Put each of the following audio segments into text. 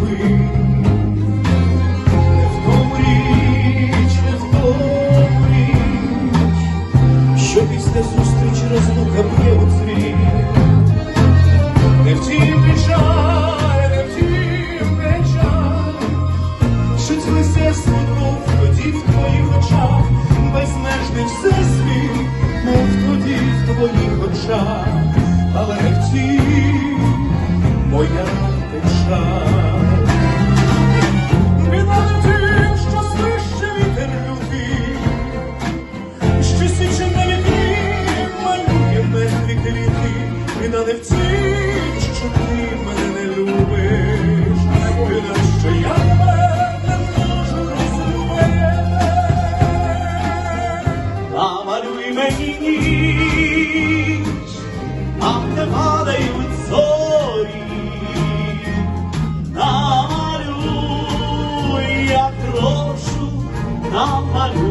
we ти квіти, та не втіч, що ти мене не любиш, Біда, що я тебе не можу розлюбити, а малюй мені ніч, а не падають зорі, намалюй, я прошу, намалюй.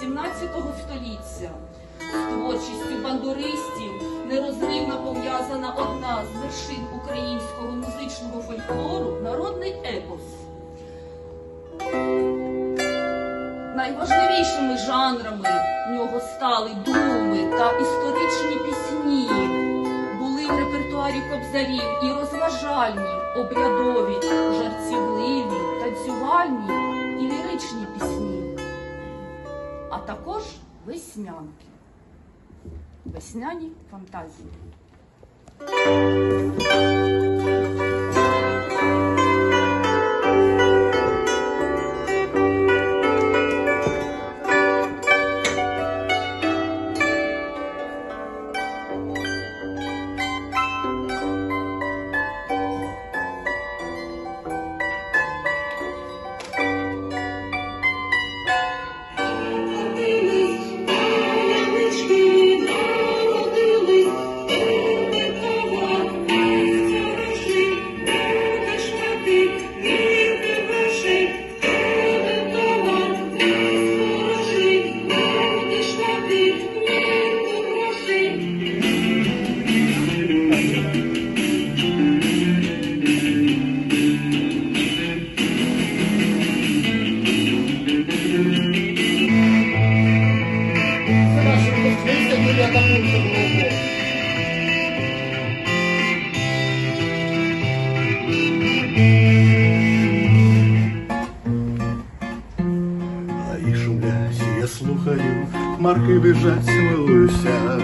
16-17 століття. З творчістю бандуристів нерозривно пов'язана одна з вершин українського музичного фольклору народний епос. Найважливішими жанрами в нього стали думи та історичні пісні. Були в репертуарі кобзарів і розважальні, обрядові, жартівливі, танцювальні і ліричні пісні, а також веснянки, весняні фантазії. Хмарки біжать, милуюся,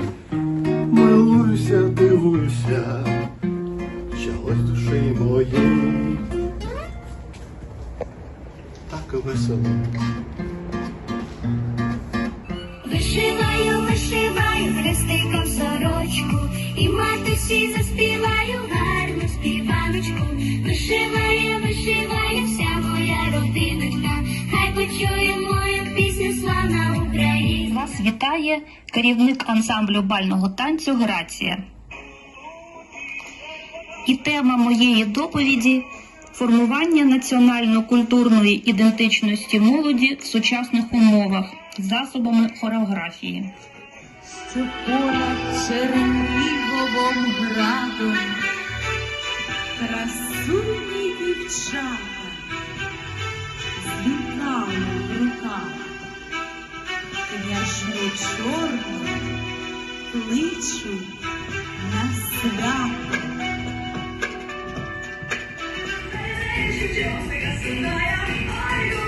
милуюся, дивуюся, чогось душі моїй. Так весело. Вишиваю, вишиваю хрестиком сорочку, і матусі заспіваю гарну співаночку. Вишиває, вишиває вся моя родиночка, хай почує Вас вітає керівник ансамблю бального танцю Грація. І тема моєї доповіді формування національно-культурної ідентичності молоді в сучасних умовах засобами хореографії. понад Черніговом градом красуні дівчата з вінками в руках, княжну чорну кличу на свято. Ой,